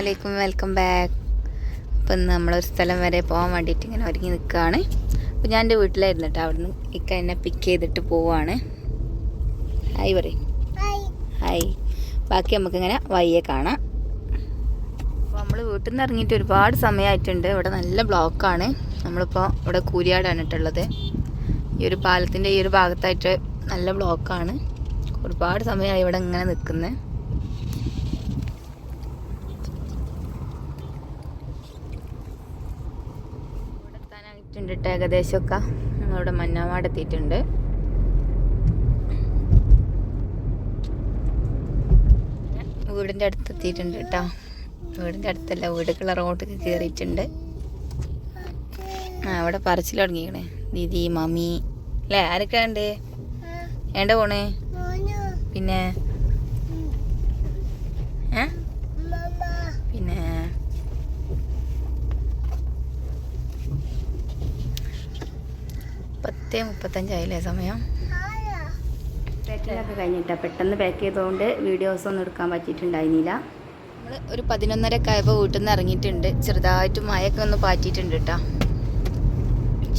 വലൈക്കും welcome back. അപ്പം ഇന്ന് നമ്മളൊരു സ്ഥലം വരെ പോകാൻ വേണ്ടിയിട്ട് ഇങ്ങനെ ഒരുങ്ങി നിൽക്കുകയാണ് അപ്പം ഞാൻ എന്റെ വീട്ടിലായിരുന്നു കേട്ടോ. അവിടുന്ന് ഇക്ക എന്നെ പിക്ക് ചെയ്തിട്ട് പോവാണ്. ഹായ് പറയും. ഹായ് ബാക്കി നമുക്കിങ്ങനെ വയ്യെ കാണാം. അപ്പോൾ നമ്മൾ വീട്ടിൽ നിന്ന് ഇറങ്ങിയിട്ട് ഒരുപാട് സമയമായിട്ടുണ്ട് ഇവിടെ നല്ല ബ്ലോക്കാണ്. നമ്മളിപ്പോൾ ഇവിടെ കൂരിയാടാണ് ഇട്ടുള്ളത് ഈ ഒരു പാലത്തിന്റെ ഈ ഒരു ഭാഗത്തായിട്ട് നല്ല ബ്ലോക്കാണ്. ഒരുപാട് സമയമായി ഇവിടെ ഇങ്ങനെ നിൽക്കുന്നത് ഇവിടെ കേട്ടോ ഏകദേശമൊക്കെ ഞങ്ങളിവിടെ മഞ്ഞാമാട് എത്തിയിട്ടുണ്ട്. വീടിന്റെ അടുത്ത് എത്തിയിട്ടുണ്ട് കേട്ടോ. വീടിന്റെ അടുത്തല്ല വീടുകളെ റോഡൊക്കെ കയറിയിട്ടുണ്ട്. ആ അവിടെ പറച്ചിൽ തുടങ്ങിക്കണേ ദീദി മമ്മി അല്ലേ? ആരൊക്കെ ഉണ്ട്? ഏണ്ട പോണേ? പിന്നെ ഏ പിന്നെ പത്തേ മുപ്പത്തഞ്ചായില്ലേ സമയം? പാക്കിങ്ങൊക്കെ കഴിഞ്ഞിട്ടാ. പെട്ടെന്ന് പാക്ക് ചെയ്തുകൊണ്ട് വീഡിയോസ് ഒന്നും എടുക്കാൻ പറ്റിയിട്ടുണ്ടായിരുന്നില്ല. നമ്മൾ ഒരു പതിനൊന്നരക്കെ ആയപ്പോൾ വീട്ടിൽ നിന്ന് ഇറങ്ങിയിട്ടുണ്ട്. ചെറുതായിട്ട് മഴയൊക്കെ ഒന്ന് പാറ്റിയിട്ടുണ്ട് കേട്ടോ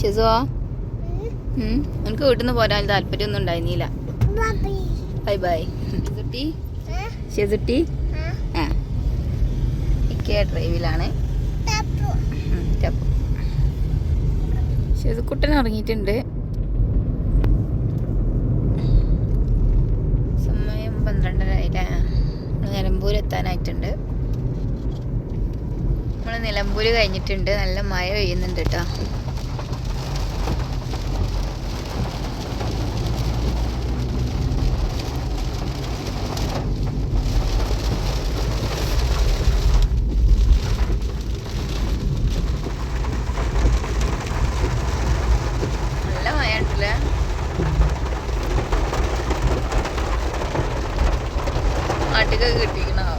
ഷിസോ? എനിക്ക് വീട്ടിൽ നിന്ന് പോരാൻ താല്പര്യമൊന്നും ഉണ്ടായിരുന്നില്ല. ബൈ ബൈ ഷിസുട്ടി? ഷിസുട്ടി? ആ. ഇക്കേ ഡ്രൈവിലാണ്. ഷിസുക്കുട്ടൻ ഇറങ്ങിയിട്ടുണ്ട് സമയം പന്ത്രണ്ടര ആയില്ലേ നമ്മൾ നിലമ്പൂർ എത്താനായിട്ടുണ്ട്. നമ്മൾ നിലമ്പൂർ കഴിഞ്ഞിട്ടുണ്ട്. നല്ല മഴ പെയ്യുന്നുണ്ട് കേട്ടോ നല്ല മഴ ഉണ്ടല്ലേ നാട്ടിലൊക്കെ കിട്ടിക്കണാവോ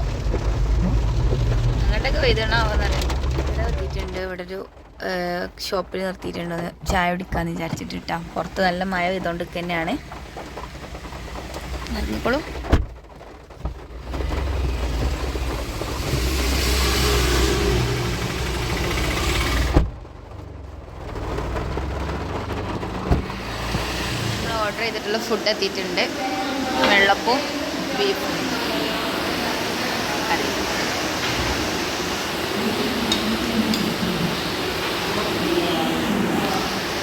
ഇവിടെ ഇവിടെ ഒരു ഷോപ്പിൽ നിർത്തിയിട്ടുണ്ട്. ചായ കുടിക്കാന്ന് വിചാരിച്ചിട്ട് കിട്ടാം പുറത്ത് നല്ല മഴ പെയ്തോണ്ട് തന്നെയാണ് നടന്നിക്കോളൂ. ഓർഡർ ചെയ്തിട്ടുള്ള ഫുഡ് എത്തിയിട്ടുണ്ട്. വെള്ളപ്പവും ബീഫും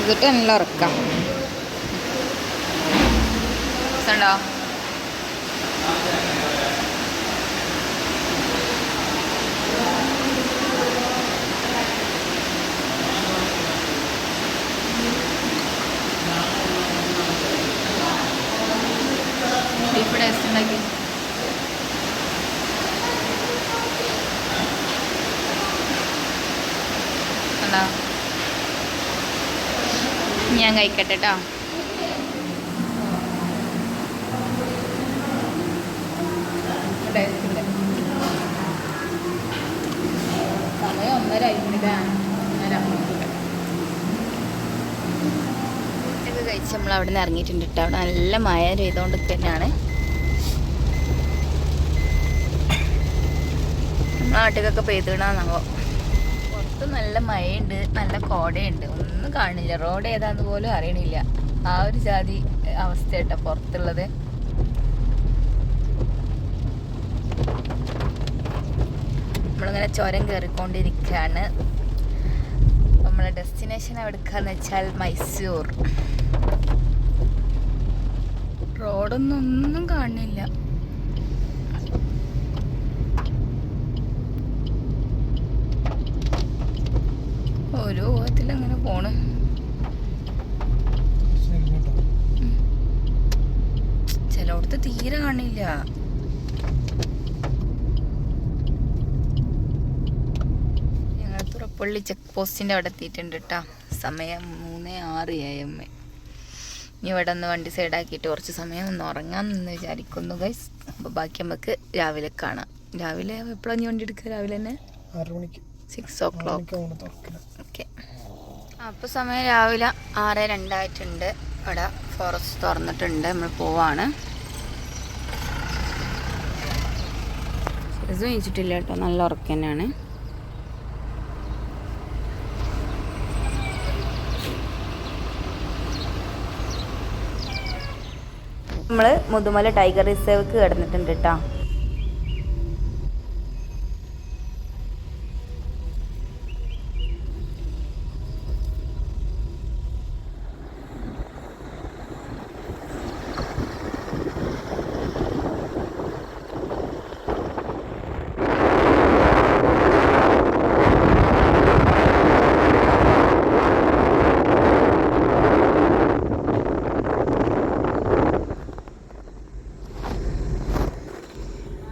ഇതിട്ട് നല്ല ഉറക്കാം ഉണ്ടോ ബീഫ് ടേസ്റ്റ് ഉണ്ടാക്കി കണ്ടോ ഞാൻ കഴിക്കട്ടെ കേട്ടോ സമയം ഒന്നര ആയിട്ടില്ല? ഒന്നര ഇതൊക്കെ കഴിച്ച് നമ്മൾ അവിടെ നിന്ന് ഇറങ്ങിയിട്ടുണ്ട് കേട്ടോ അവിടെ നല്ല മഴ ചെയ്തുകൊണ്ട് തന്നെയാണ്. നമ്മളെ നാട്ടിലൊക്കെ പെയ്തിടാന്നാവോ പുറത്ത് നല്ല മഴയുണ്ട് നല്ല കോടയുണ്ട്. ഒന്നും കാണില്ല. റോഡ് ഏതാന്ന് പോലും അറിയണില്ല. ആ ഒരു ജാതി അവസ്ഥ കേട്ടോ പുറത്തുള്ളത്. നമ്മളിങ്ങനെ ചുരം കയറിക്കൊണ്ടിരിക്കുകയാണ് നമ്മളെ ഡെസ്റ്റിനേഷൻ എവിടെക്കാന്ന് വെച്ചാൽ മൈസൂർ. റോഡൊന്നും ഒന്നും കാണില്ല. ഓരോ ഊഹത്തിൽ അങ്ങനെ പോണ്. ചിലയിടത്ത് തീരെ കാണില്ല ഞങ്ങൾ തുറപ്പള്ളി ചെക്ക് പോസ്റ്റിന്റെ അവിടെ എത്തിയിട്ടുണ്ട് കേട്ടോ സമയം മൂന്ന് ആറ് എ എം. ഇനി ഇവിടെ ഒന്ന് വണ്ടി സൈഡാക്കിയിട്ട് കുറച്ച് സമയം ഒന്ന് ഉറങ്ങാം എന്ന് വിചാരിക്കുന്നു ഗൈസ്. അപ്പോൾ ബാക്കി നമുക്ക് രാവിലെ കാണാം. രാവിലെ എപ്പോഴാണ് വണ്ടി എടുക്കുക രാവിലെ തന്നെ സിക്സ് ഓ ക്ലോക്ക് ഓക്കെ. അപ്പോൾ സമയം രാവിലെ ആറ് രണ്ടായിട്ടുണ്ട്. ഇവിടെ ഫോറസ്റ്റ് തുറന്നിട്ടുണ്ട്. നമ്മൾ പോവാണ്. ചോദിച്ചിട്ടില്ല കേട്ടോ. നല്ല ഉറക്കം തന്നെയാണ്. നമ്മൾ മുതുമല ടൈഗർ റിസർവ് കിടന്നിട്ടുണ്ട് കേട്ടോ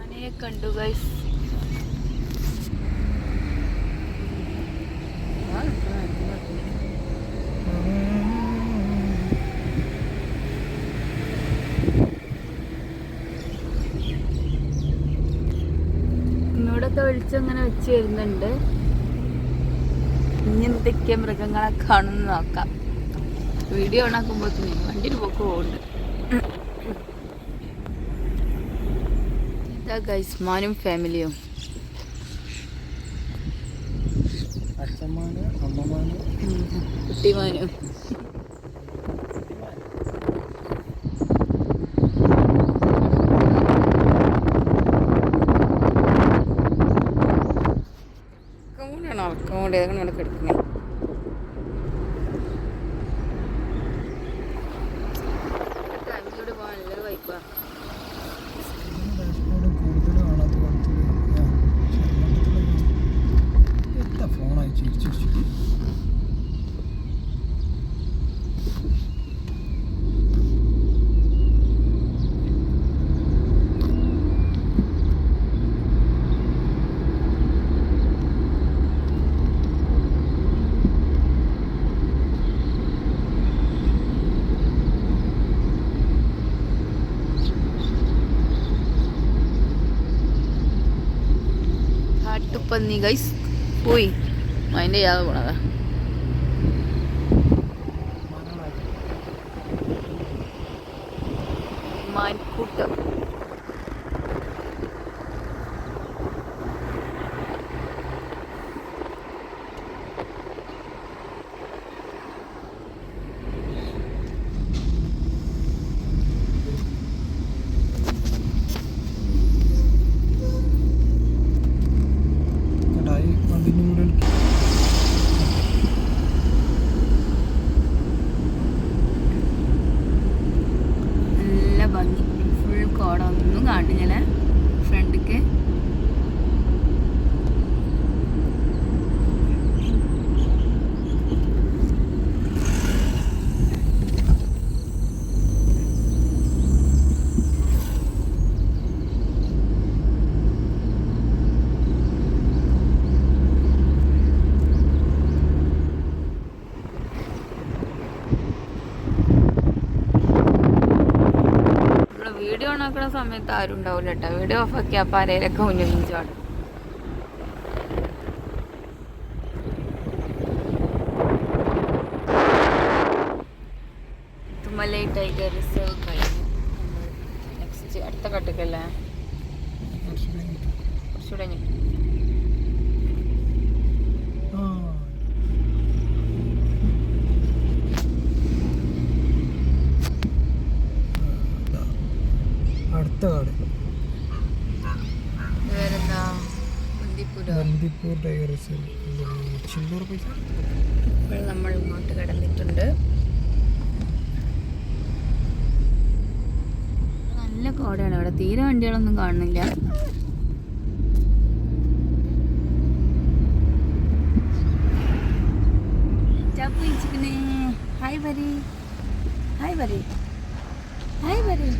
ആനയെ കണ്ടു ഗൈസ് ഇങ്ങനെ വെച്ച് വരുന്നുണ്ട്. ഇനി എന്തൊക്കെ മൃഗങ്ങളെ കാണുന്നു നോക്കാം. വീഡിയോ ഓണാക്കുമ്പോഴത്തേന് വണ്ടിയിൽ പോക്ക് പോകുന്നുണ്ട് ഇതാ ഗൈസ് മാനും ഫാമിലിയും അച്ഛന്മാര് അമ്മമാനും കുട്ടിമാനും കൂടെയാണോ വേണ്ടി ഏതാണ് ഇവിടെ കിടക്കുന്നത് കാട്ടുപന്നി ഗൈസ് പോയി. അതിന്റെ യാത പോണതാ മാൻകൂട്ടം കടായി അതിന്റെ കൂടെ എനിക്ക് നല്ല ഭംഗി ഫുൾ കോട ഒന്നും കാണില്ല ഫ്രണ്ടിക്ക് ഇവിടെ വീഡിയോ ഓണാക്കണ സമയത്ത് ആരും ഉണ്ടാവില്ല കേട്ടോ വീഡിയോ ഓഫ് ആക്കി അപ്പം ആരേലൊക്കെ മുന്നിൽ നിന്ന് ചാടും തുമ്മലൈ ടൈഗർ റിസർവ് കഴിഞ്ഞു നെക്സ്റ്റ് അടുത്ത കട്ടക്കല്ലേ കുറച്ചുകൂടെ ഇങ്ങോട്ട്. കുറച്ചുകൂടെ കഴിഞ്ഞിട്ട് ആ ആ, ദാ. അടുത്ത കാട്. Bandipur tiger reserve. നമ്മൾ ഇങ്ങോട്ട് കിടന്നിട്ടുണ്ട്. നല്ല കോടയാണ് ഇവിടെ തീരെ വണ്ടികളൊന്നും കാണുന്നില്ല. ഹായ് വരി ഹായ് വരി ഹായ് വരി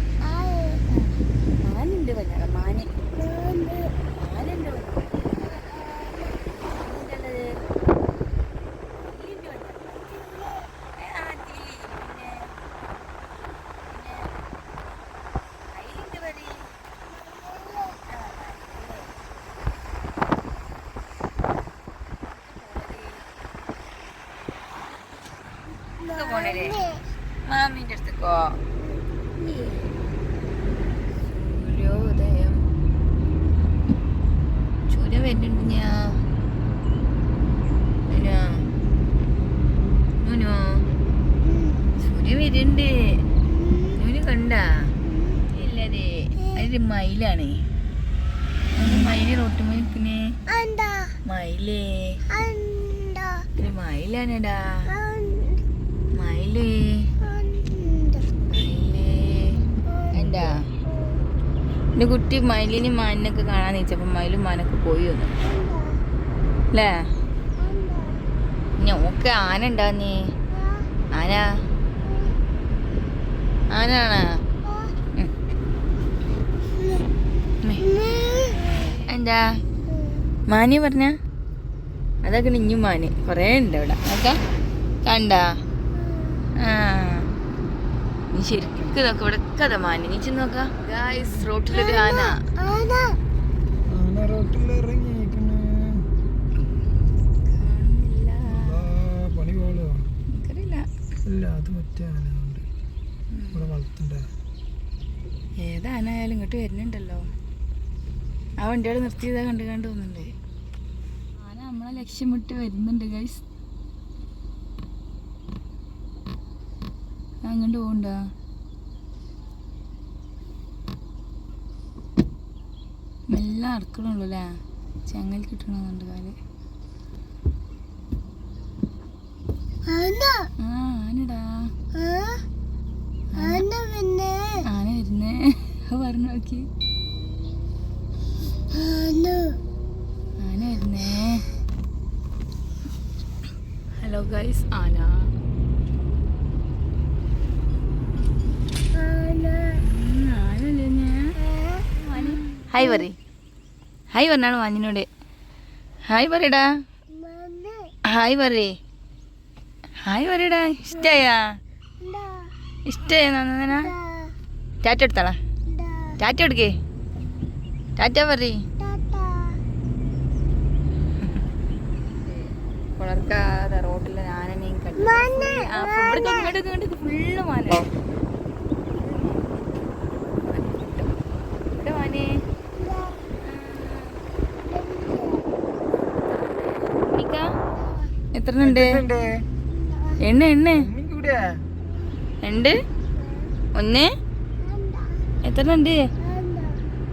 മാനുണ്ട് വല്ല മാന്. മാനുണ്ട്. വല്ല മാമിന്റെ അടുത്തേക്കോ വരുന്നുണ്ട് ഞാൻ സൂര്യ വരുന്നുണ്ട്. നൂന് കണ്ട? ഇല്ലതേ അതിന്റെ മയിലാണ്. മയിൽ റോട്ടുമ്മ നിൽക്കുന്നേ. മയിലേ. മയിലാണെടാ മയിലേ മയിലേ എന്താ എന്റെ കുട്ടി മയിലിനും മാനിനൊക്കെ കാണാൻ നീച്ചപ്പോ മയിലും മാനൊക്കെ പോയി വന്നു. അല്ലേ ഞോക്ക് ആന നീ ആന? ആനാണ്. എന്താ? മാനി പറഞ്ഞ? അതൊക്കെ ഇഞ്ഞും മാന്. കുറേ ഉണ്ട് ഇവിടെ ഓക്കെ കണ്ട? ആ. നീ ശരിക്കും. നോക്ക ഇവിടെ കഥ മാന് നീ ചെന്ന് നോക്ക ഗായ്സ് റോട്ടിലൊരു ആന ഏതാനായാലും ഇങ്ങോട്ട് വരുന്നുണ്ടല്ലോ. ആ വണ്ടിയോട് നിർത്തിയതാ കണ്ടു കണ്ടു തോന്നുന്നുണ്ട്. ആന നമ്മളെ ലക്ഷ്യം വിട്ട് വരുന്നുണ്ട് ഗൈസ് അങ്ങോട്ട് പോകണ്ട മെല്ല അടക്കണുള്ളൂ അല്ലേ? ചെങ്ങൽ കിട്ടണമെന്നുണ്ട് കാൽ. ആ ആനടാ ആന വരുന്നേ. പറഞ്ഞു നോക്കി. ആന വരുന്നേ. ഹലോ ഗൈസ് ആന. ഹായ് പറ ഹായ് പറഞ്ഞാണ് മാഞ്ഞിനോട് ഹായ് പറയടാ ഹായ് പറയേ ഹായ് പറയടാ ഇഷ്ടയാ? ഇഷ്ടയാ നന്ദന? ടാറ്റ എടുത്താളാ. ടാറ്റ എടുക്കേ. ടാറ്റ പറയേ വളർക്കാതെ റോഡിലെ ആനനെയും കണ്ടു ഇങ്ങോട്ട് ഇങ്ങോട്ട് ഫുള്ള് മാന ഇവിടെ മാനേ മിക്ക, ഉണ്ട് എണ്ണ എണ്ണ. രണ്ട് ഒന്ന്. എത്ര ഉണ്ട്?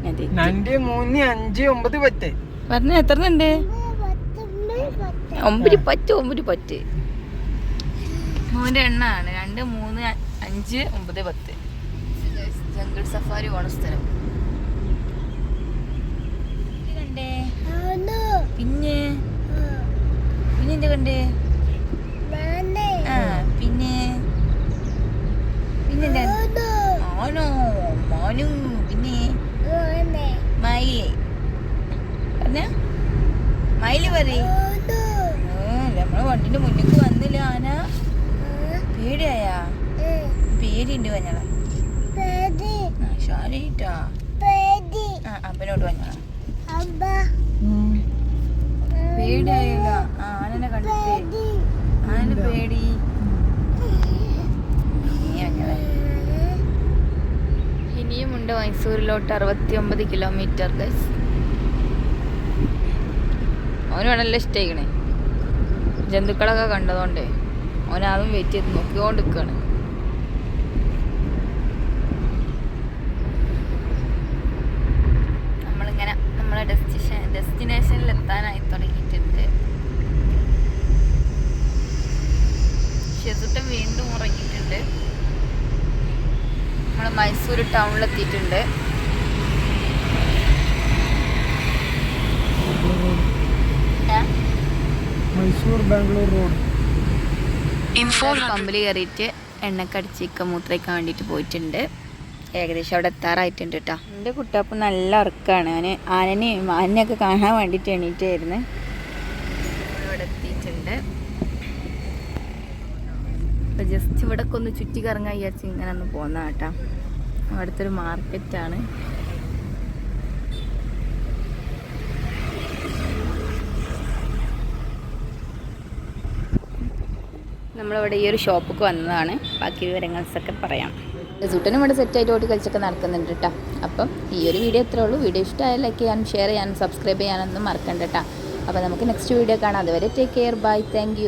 അതെ. രണ്ട് മൂന്ന് അഞ്ച് ഒമ്പത് പത്ത്. പറഞ്ഞ എത്ര ഉണ്ട്? ഒമ്പത് പത്ത് ഒമ്പത് പത്ത്. മോന്റെ എണ്ണാണ്. രണ്ട് മൂന്ന് അഞ്ച് ഒമ്പത് പത്ത്. ജംഗിൾ സഫാരി പോണ സ്ഥലം. പിന്നെ? പിന്നെ എന്റെ കണ്ടേ? ആ പിന്നെ? പിന്നെ മോനോ. മാനു പിന്നെ? മയിൽ പറഞ്ഞ? മയിൽ പറയേ. നമ്മളെ വണ്ടിന്റെ മുന്നിക്ക് വന്നില്ല ആന. പേടിയായാ? പേടിയുണ്ട് വഞ്ഞള ശാലിട്ടാ ആ അപ്പനോട്ട് വഞ്ഞള പേടിയായില്ല. ആ, ആനനെ കണ്ടിട്ട് ആനന് പേടി. ഇനിയുമുണ്ട് മൈസൂരിലോട്ട് അറുപത്തി ഒമ്പത് കിലോമീറ്റർ ഗൈസ് അവന് വേണമല്ലോ ഇഷ്ടമായിക്കണേ ജന്തുക്കളൊക്കെ കണ്ടതുകൊണ്ടേ അവനാവും വെയിറ്റ് ചെയ്ത് നോക്കിക്കൊണ്ട് നിൽക്കുകയാണ് നമ്മളിങ്ങനെ നമ്മളെ ഡെസ്റ്റിനേഷൻ ഡെസ്റ്റിനേഷനിൽ എത്താനായി തുടങ്ങിയിട്ടുണ്ട് ഷെസുട്ടൻ വീണ്ടും ഉറങ്ങിയിട്ടുണ്ട്. നമ്മൾ മൈസൂർ ടൗണിലെത്തിയിട്ടുണ്ട്? മൈസൂർ ബാംഗ്ലൂർ റോഡ്. പമ്പിൽ കയറിയിട്ട് എണ്ണക്കടിച്ചിക്ക മൂത്രയ്ക്കാൻ വേണ്ടിയിട്ട് പോയിട്ടുണ്ട്. ഏകദേശം അവിടെ എത്താറായിട്ടുണ്ട് കേട്ടോ എന്റെ കുട്ടാപ്പ് നല്ല ഉറക്കാണ്. അവന് ആനനെയും ആനനെയൊക്കെ കാണാൻ വേണ്ടിയിട്ട് എണീറ്റായിരുന്നു ഇവിടെ എത്തിയിട്ടുണ്ട് ഇവിടെ ഒന്ന് ചുറ്റി കറങ്ങാൻ വിചാരിച്ച് ഇങ്ങനെ ഒന്ന് പോന്ന കേട്ടാ. അവിടുത്തെ ഒരു മാർക്കറ്റാണ്. നമ്മളിവിടെ ഈ ഒരു ഷോപ്പിക്ക് വന്നതാണ്. ബാക്കി വിവരങ്ങൾസൊക്കെ പറയാം. സുട്ടനും ഇവിടെ സെറ്റായിട്ട് ഓടി കളിച്ചൊക്കെ നടക്കുന്നുണ്ട് കേട്ടോ. അപ്പം ഈ ഒരു വീഡിയോ എത്ര ഉള്ളൂ. വീഡിയോ ഇഷ്ടമായ ലൈക്ക് ചെയ്യാനും ഷെയർ ചെയ്യാനും സബ്സ്ക്രൈബ് ചെയ്യാനൊന്നും മറക്കണ്ട കേട്ടോ. അപ്പോൾ നമുക്ക് നെക്സ്റ്റ് വീഡിയോ കാണാം. അതുവരെ ടേക്ക് കെയർ ബൈ താങ്ക്